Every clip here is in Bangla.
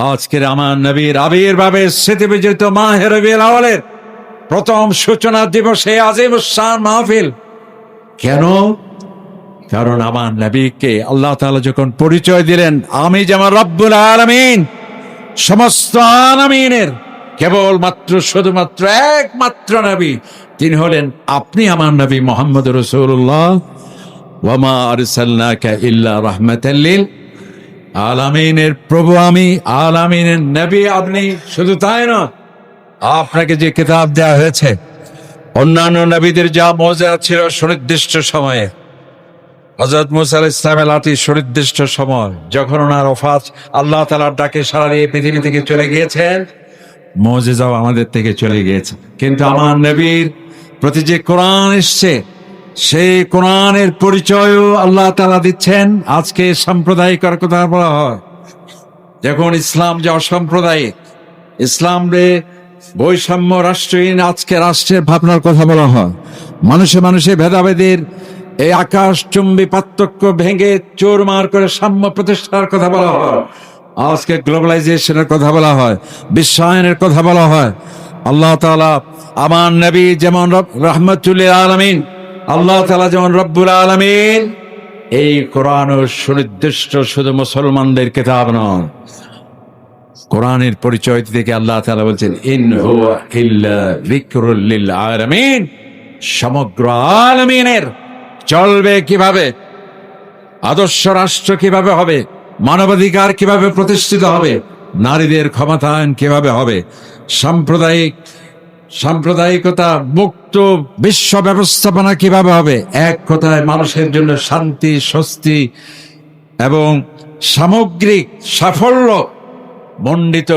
আজকের আমার নবীর আবির্ভাবে স্মৃতিবিজিত মাহের রবিউল আওয়ালের প্রথম সূচনা দিবসে আজিম মাহফিল। কেন? কারণ আমার নবীকে আল্লাহ তাআলা যখন পরিচয় দিলেন, আমি যেমন রব্বুল আলামিন, সমস্ত আলামিনের কেবলমাত্র, শুধুমাত্র একমাত্র নবী, তিনি হলেন আপনি আমার নবী মোহাম্মদ রসুল্লাহ ওয়ামা আরসালনাকা ইল্লা রাহমাতাল্লিল আলামিনের প্রভু আমি, আলামিনের নবী আপনি, শুধু তাই না আপনাকে যে কিতাব দেওয়া হয়েছে, অন্যান্য নবীদের যা মজা ছিল সুনির্দিষ্ট সময়ে। হজরত মুসা আল ইসলামের লাঠি সুনির্দিষ্ট সময়, যখন ওনার অফাজ আল্লাহ তালার ডাকে সারা দিয়ে পৃথিবী থেকে চলে গিয়েছেন মজে মজেজাও আমাদের থেকে চলে গিয়েছে। কিন্তু আমার নবীর প্রতি যে কোরআন এসছে সেই কোরআনের পরিচয়ও আল্লাহ তালা দিচ্ছেন। আজকে সাম্প্রদায়িকর কথা বলা হয়। যখন ইসলাম যে অসাম্প্রদায়িক, ইসলাম রে বৈষম্য রাষ্ট্রহীন আজকে রাষ্ট্রের ভাবনার কথা বলা হয়। মানুষে মানুষে ভেদাভেদের এই আকাশ চুম্বি পার্থক্য ভেঙে চোরমার করে সাম্য প্রতিষ্ঠার কথা বলা হয়। আজকে গ্লোবালাইজেশনের কথা বলা হয়, বিশ্বায়নের কথা বলা হয়। আল্লাহ তাআলা আমার নবী যেমন রহমতুল্লিল আলমিন আল্লাহ তালা যেমন রব্বুল আলমিন, এই কোরআন সুনির্দিষ্ট শুধু মুসলমানদের কিতাব নয়। কোরআনের পরিচয় থেকে আল্লাহ তালা বলছেন, ইন আলামিন। সমগ্র আলমিনের চলবে কীভাবে? আদর্শ রাষ্ট্র কীভাবে হবে? মানবাধিকার কীভাবে প্রতিষ্ঠিত হবে? নারীদের ক্ষমতায়ন কীভাবে হবে? সাম্প্রদায়িক সাম্প্রদায়িকতা, মুক্ত বিশ্ব ব্যবস্থাপনা কীভাবে হবে? এক কথায় মানুষের জন্য শান্তি, স্বস্তি এবং সামগ্রিক সাফল্য মণ্ডিত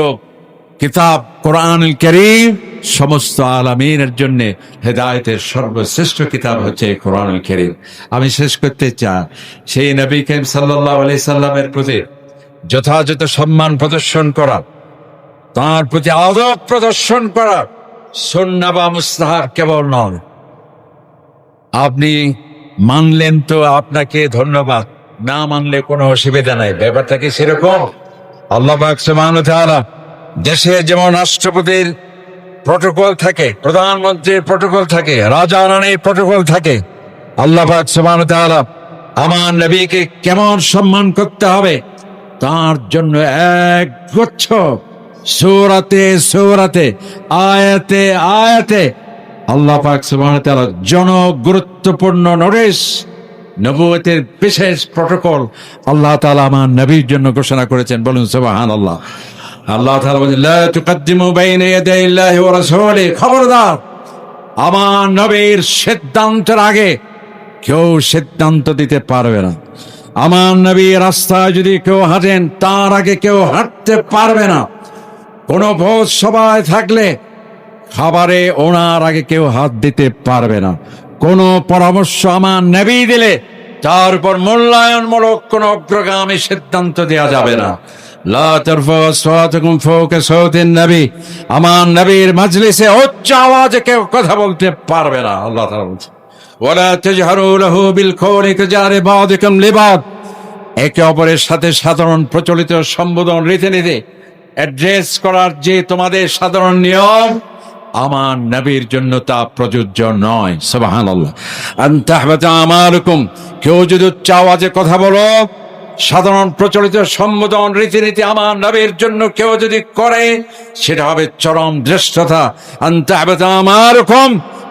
কিতাব কোরআন করিম, সমস্ত আলামিনের জন্য হেদায়তের সর্বশ্রেষ্ঠ কিতাব হচ্ছে কোরআন করিম। আমি শেষ করতে চাই। সেই নবী করিম সাল্লাহ আলি সাল্লামের প্রতি যথাযথ সম্মান প্রদর্শন করা, তার প্রতি আদব প্রদর্শন করা সন্না বা মুস্তাহাব কেবল নয়। আপনি মানলেন তো আপনাকে ধন্যবাদ। না মানলে কোনো অসুবিধা নাই। ব্যাপারটা কি সেরকম? আল্লাহ দেশে যেমন রাষ্ট্রপতির প্রটোকল থাকে, প্রধানমন্ত্রীর প্রটোকল থাকে, রাজা রানীর প্রটোকল থাকে, আল্লাহ সুবহানাহু আমার নবীকে কেমন সম্মান করতে হবে? তার জন্য এক গুচ্ছ সূরাতে সূরাতে, আয়াতে আয়াতে। আল্লাহ পাক জন গুরুত্বপূর্ণ নোটিশ নবুয়তের বিশেষ প্রটোকল আল্লাহ তাআলা আমার নবীর জন্য ঘোষণা করেছেন। বলুন সুবহানাল্লাহ। আল্লাহ আল্লাহি রাসূলি খবরদার, আমার নবীর সিদ্ধান্তের আগে কেউ সিদ্ধান্ত দিতে পারবে না। আমার নবী রাস্তায় যদি কেউ হাঁটেন, তার আগে কেউ হাঁটতে পারবে না। কোনো ভোজ সভায় থাকলে খাবারে ওনার আগে কেউ হাত দিতে পারবে না। কোনো পরামর্শ আমার নেবী দিলে তার উপর মূল্যায়নমূলক কোনো অগ্রগামী সিদ্ধান্ত দেওয়া যাবে না। নবীর কেউ কথা বলতে পারবে না একে অপরের সাথে সাধারণ প্রচলিত সম্বোধন রীতিনীতি অ্যাড্রেস করার যে তোমাদের সাধারণ নিয়ম, আমার নবীর জন্য তা প্রযোজ্য নয়। সবাহান আমারকম কেউ যদি উচ্চ আওয়াজে কথা বলো, সাধারণ প্রচলিত সম্বোধন রীতিনীতি আমার নবীর জন্য কেউ যদি করে, সেটা হবে চরম দৃষ্টতা আমারকম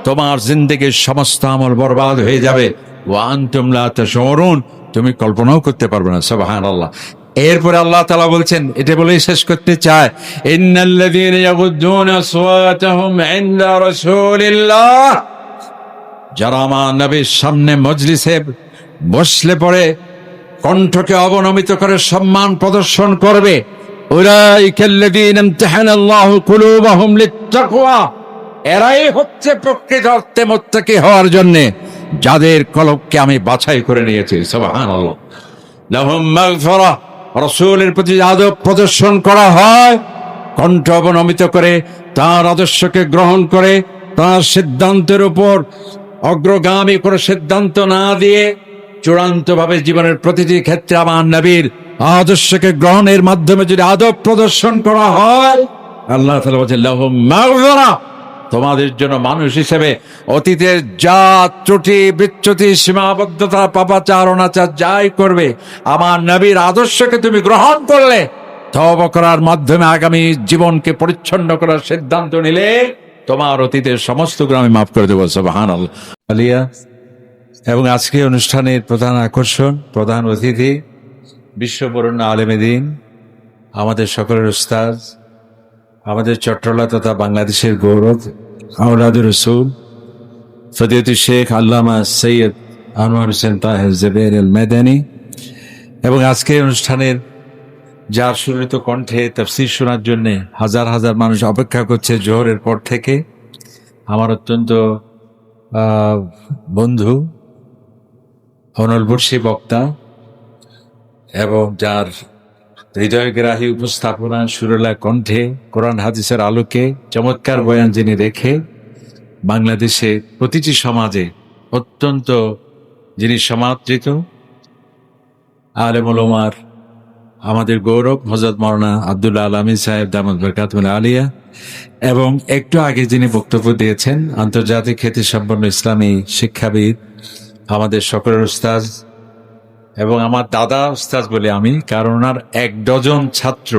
তোমার জিন্দগির সমস্ত আমল বরবাদ হয়ে যাবে। ও আন্তুমলা শরুন তুমি কল্পনাও করতে পারবে না। সবাহান আল্লাহ এরপরে আল্লাহ তালা বলছেন, এটা বলেই শেষ করতে চায় নবীর সামনে বসলে পরে কণ্ঠকে অবনমিত করে সম্মান প্রদর্শন করবে এরাই হচ্ছে প্রকৃত অর্থে মুত্তাকি হওয়ার জন্য যাদের কলবকে আমি বাছাই করে নিয়েছি, সুবহানাল্লাহ। লাহুম মাগফিরা রসুলের প্রতি আদব প্রদর্শন করা হয়, কণ্ঠ অবনমিত করে তার আদর্শকে গ্রহণ করে তার সিদ্ধান্তের উপর অগ্রগামী করে সিদ্ধান্ত না দিয়ে চূড়ান্তভাবে জীবনের প্রতিটি ক্ষেত্রে আমার নবীর আদর্শকে গ্রহণের মাধ্যমে যদি আদব প্রদর্শন করা হয়, আল্লাহ লাহুম মাগফিরা তোমাদের জন্য মানুষ হিসেবে অতীতের যা ত্রুটি, বিচ্যুতি, সীমাবদ্ধতা, পাপাচার, অনাচার যাই করবে, আমার নবীর আদর্শকে তুমি গ্রহণ করলে, তওবা করার মাধ্যমে আগামী জীবনকে পরিচ্ছন্ন করার সিদ্ধান্ত নিলে তোমার অতীতের সমস্ত গ্রামে মাফ করে দেবো সুবহান আলিয়া, এবং আজকে অনুষ্ঠানের প্রধান আকর্ষণ, প্রধান অতিথি, বিশ্ববরণ্য আলেমেদিন আমাদের সকলের উস্তাদ, আমাদের চট্টলা তথা বাংলাদেশের গৌরব আউলাদুর রসুল ফদিয়তী শেখ আল্লামা সৈয়দ আনোয়ার হোসেন তাহের জেবের এল মেদানি এবং আজকের অনুষ্ঠানের যার সুরিত কণ্ঠে তফসির শোনার জন্য হাজার হাজার মানুষ অপেক্ষা করছে জোহরের পর থেকে, আমার অত্যন্ত বন্ধু অনলবর্ষী বক্তা, এবং যার হৃদয়গ্রাহী উপস্থাপনা সুরলা কণ্ঠে কোরআন হাদিসের আলোকে চমৎকার বয়ান যিনি রেখে বাংলাদেশে প্রতিটি সমাজে অত্যন্ত যিনি সমাদৃত, আলেমুল ওমার আমাদের গৌরব হজরত মৌলানা আবদুল্লাহ আলমী সাহেব দামদ বরকাতুল আলিয়া, এবং একটু আগে যিনি বক্তব্য দিয়েছেন, আন্তর্জাতিক খ্যাতি সম্পন্ন ইসলামী শিক্ষাবিদ, আমাদের সকলের উস্তাজ এবং আমার দাদা উস্তাজ বলে আমি, কারণ ওনার এক ডজন ছাত্র।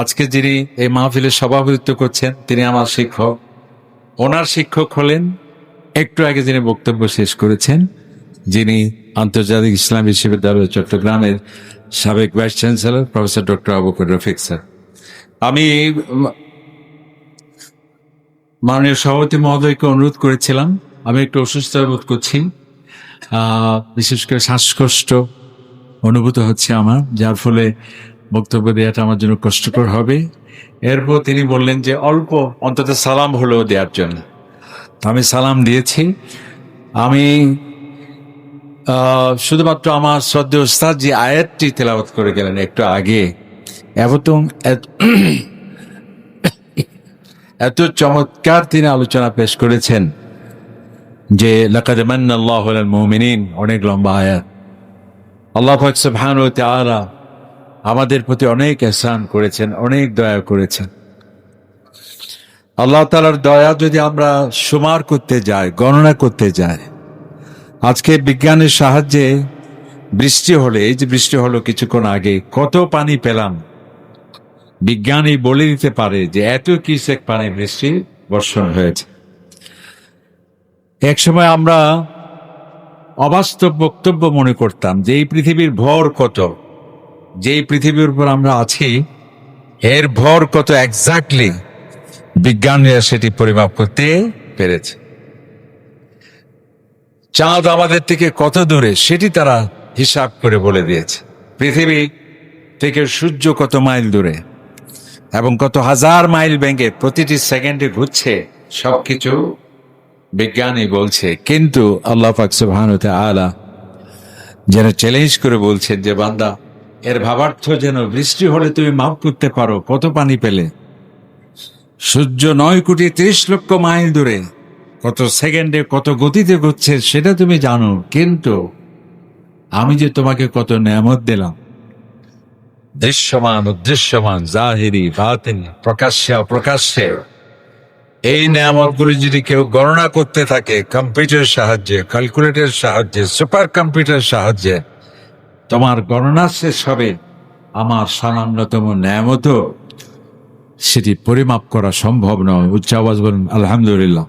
আজকে যিনি এই মাহফিলের সভাপতিত্ব করছেন, তিনি আমার শিক্ষক। ওনার শিক্ষক হলেন, একটু আগে যিনি বক্তব্য শেষ করেছেন, যিনি আন্তর্জাতিক ইসলাম বিশ্ববিদ্যালয় চট্টগ্রামের সাবেক ভাইস চ্যান্সেলর প্রফেসর ডক্টর আবুকর রফিক স্যার। আমি মাননীয় সভাপতি মহোদয়কে অনুরোধ করেছিলাম, আমি একটু অসুস্থ বোধ করছি। বিশেষ করে শ্বাসকষ্ট অনুভূত হচ্ছে আমার, যার ফলে বক্তব্য দেওয়াটা আমার জন্য কষ্টকর হবে। এরপর তিনি বললেন যে, অল্প, অন্তত সালাম হলেও দেওয়ার জন্য। আমি সালাম দিয়েছি। আমি শুধুমাত্র আমার শ্রদ্ধে ওস্তাদ যে আয়াতটি তেলাওয়াত করে গেলেন একটু আগে। এবং এত চমৎকার তিনি আলোচনা পেশ করেছেন। যে অনেক লম্বা আয়াত। আল্লাহ পাক সুবহানাহু ওয়া আমাদের প্রতি অনেক এহসান করেছেন, অনেক দয়া করেছেন। আল্লাহ তাআলার দয়া যদি আমরা সুমার করতে যাই, গণনা করতে যাই, আজকে বিজ্ঞানের সাহায্যে বৃষ্টি হলে, এই যে বৃষ্টি হলো কিছুক্ষণ আগে, কত পানি পেলাম। বিজ্ঞানী বলে দিতে পারে যে এত কিসেক পানি বৃষ্টি বর্ষণ হয়েছে। এক সময় আমরা অবাস্তব বক্তব্য মনে করতাম যে এই পৃথিবীর ভর কত যেই পৃথিবীর উপর আমরা আছি, এর ভর কত এক্স্যাক্টলি বিজ্ঞানীরা সেটি পরিমাপ করতে পেরেছে। চাঁদ আমাদের থেকে কত দূরে সেটি তারা হিসাব করে বলে দিয়েছে। পৃথিবী থেকে সূর্য কত মাইল দূরে এবং কত হাজার মাইল ব্যাঙ্গে প্রতিটি সেকেন্ডে ঘুরছে সবকিছু বিজ্ঞানী বলছে, কিন্তু আল্লাহ পাক সুবহানাহু ওয়া তাআলা যেন চ্যালেঞ্জ করে বলছেন যে, বান্দা, এর ভাবার্থ যেন বৃষ্টি হলে তুমি মাফ করতে পারো, কত পানি পেলে? সূর্য নয় কোটি ত্রিশ লক্ষ মাইল দূরে, কত সেকেন্ডে কত গতিতে ঘুরছে সেটা তুমি জানো, কিন্তু আমি যে তোমাকে কত নেয়ামত দিলাম, দৃশ্যমান অদৃশ্যমান জাহিরি, বাতিন, প্রকাশ্যে অপ্রকাশ্যে এই নিয়ামতগুলি যদি কেউ গণনা করতে থাকে কম্পিউটার সাহায্যে ক্যালকুলেটর সাহায্যে সুপার কম্পিউটার সাহায্যে, তোমার গণনা শেষ হবে। আমার সামান্যতম নিয়ামত, সেটি পরিমাপ করা সম্ভব নয়। উচ্চ আওয়াজ বলুন, আলহামদুলিল্লাহ।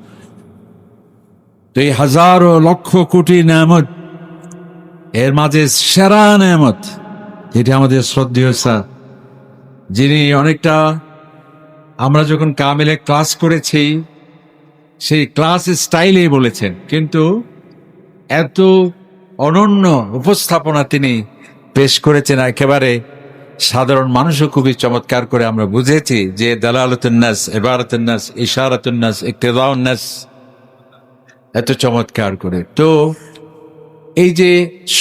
তো এই হাজারো লক্ষ কোটি নিয়ামত, এর মাঝে সেরা নিয়ামত, যেটি আমাদের শ্রদ্ধেয় স্যার, যিনি অনেকটা আমরা যখন কামেলে ক্লাস করেছি, সেই ক্লাস স্টাইলেই বলেছেন, কিন্তু এত অনন্য উপস্থাপনা তিনি পেশ করেছেন, একেবারে সাধারণ মানুষও খুবই চমৎকার করে আমরা বুঝেছি যে দালালতুন্নাস এবারতুন্নাস ইশারাতুন্নাস ইকতেদাউন্নাস এত চমৎকার করে। তো এই যে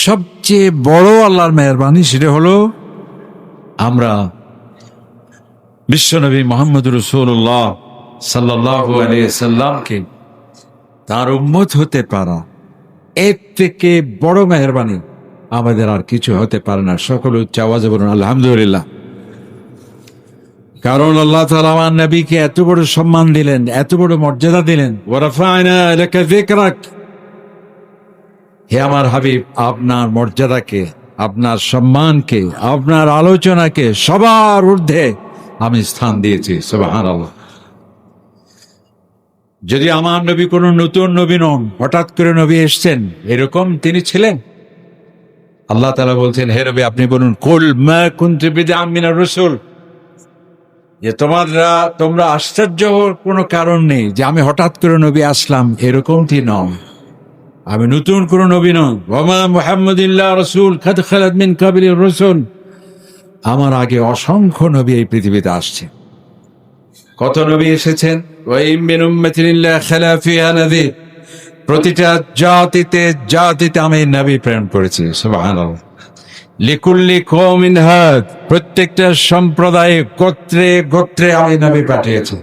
সবচেয়ে বড় আল্লাহর মেহরবানি সেটা হলো আমরা বিশ্বনবী মোহাম্মদ রসুল্লাহ সাল্লাহ সাল্লামকে তার উম্মত হতে পারা। এর থেকে বড় মেহরবানি আমাদের আর কিছু হতে পারে না। সকল উচ্চ আওয়াজে বলুন, আলহামদুলিল্লাহ। কারণ আল্লাহ আমার নবীকে এত বড় সম্মান দিলেন, এত বড় মর্যাদা দিলেন। হে আমার হাবিব, আপনার মর্যাদাকে, আপনার সম্মানকে, আপনার আলোচনাকে সবার ঊর্ধ্বে আমি স্থান দিয়েছি, সুবহানাল্লাহ। যদি আমার নবী কোনো নতুন নবী নন, হঠাৎ করে নবী এসছেন, এরকম তিনি ছিলেন? আল্লাহ তালা বলছেন, হে রবি আপনি বলুন, কুল বিদআমিনার রসুল? যে তোমরা তোমরা আশ্চর্য হওয়ার কোনো কারণ নেই যে আমি হঠাৎ করে নবী আসলাম এরকমটি নন। আমি নতুন কোনো নবী নন। ওমা মুহাম্মদিল্লাহ রসুল খাদ খালাদ মিন কাবিল রসুল। আমার আগে অসংখ্য নবী এই পৃথিবীতে আসছে। কত নবী এসেছেন? প্রতিটা জাতিতে জাতিতে আমি নবী প্রেরণ করেছি লিকুল্লি কওমিন হাদ, প্রত্যেকটা সম্প্রদায়ে গোত্রে গোত্রে আমি নবী পাঠিয়েছি।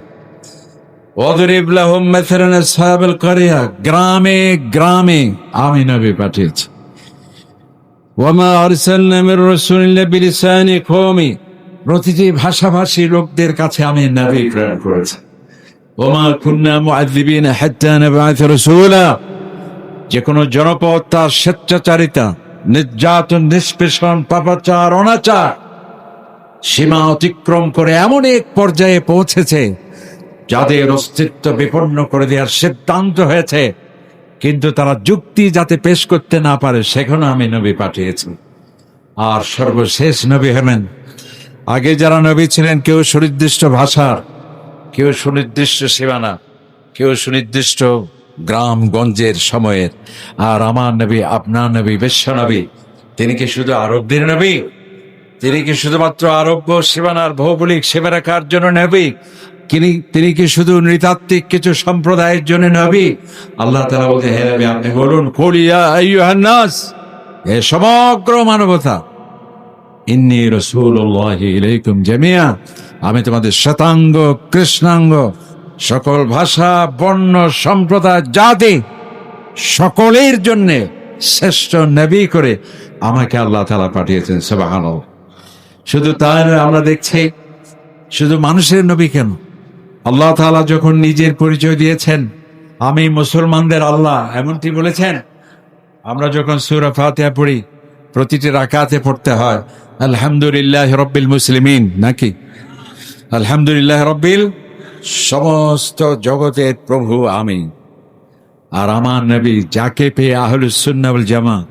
ওদরিব লাহুম মাসালান আসহাবুল কারিয়া গ্রামে গ্রামে আমি নবী পাঠিয়েছি। ওয়ামা আরসালনা মির রাসূলিন ইল্লা বিলিসানি কওমি প্রতিটি ভাষাভাষী লোকদের কাছে আমি নবী প্রেরণ করেছি। ওমা কুন্না মুআযিবিনা হাত্তা নাবআথ রাসূলা যে কোনো জনপদ তার স্বেচ্ছাচারিতা, নির্যাতন, নিষ্পেষণ, পাপাচার, অনাচার সীমা অতিক্রম করে এমন এক পর্যায়ে পৌঁছেছে, যাদের অস্তিত্ব বিপন্ন করে দেওয়ার সিদ্ধান্ত হয়েছে। কিন্তু তারা যুক্তি যাতে পেশ করতে না পারে সেখানে আমি নবী পাঠিয়েছি। আর সর্বশেষ নবী হলেন। আগে যারা নবী ছিলেন, কেউ সুনির্দিষ্ট ভাষার, কেউ সুনির্দিষ্ট সীমানা, কেউ সুনির্দিষ্ট গ্রামগঞ্জের সময়ের। আর আমার নবী, আপনার নবী, বিশ্ব নবী, তিনি কি শুধু আরবদের নবী? তিনি কি শুধুমাত্র আরব্য সীমানার ভৌগোলিক সীমারেখার জন্য নবী? তিনি তিনি কি শুধু নৃতাত্ত্বিক কিছু সম্প্রদায়ের জন্য নবী? আল্লাহ তালা বলতে, হে নবী, আপনি বলুন সমগ্র মানবতা, ইন্নি জামিয়া আমি তোমাদের শতাঙ্গ, কৃষ্ণাঙ্গ, সকল ভাষা, বর্ণ, সম্প্রদায়, জাতি, সকলের জন্য শ্রেষ্ঠ নবী করে আমাকে আল্লাহ তালা পাঠিয়েছেন সবাহান শুধু তাই আমরা দেখছি, শুধু মানুষের নবী কেন? আল্লাহ তাআলা যখন নিজের পরিচয় দিয়েছেন, আমি মুসলমানদের আল্লাহ, এমনটি বলেছেন, আমরা যখন সুরা ফাতিহা পড়ি, প্রতিটি রাকাতে পড়তে হয়, আলহামদুলিল্লাহ রব্বিল মুসলিমিন, নাকি? আলহামদুলিল্লাহ রব্বিল সমস্ত জগতের প্রভু আমি। আর আমার নবী, যাকে পেয়ে আহলুসুন্নাবল জামা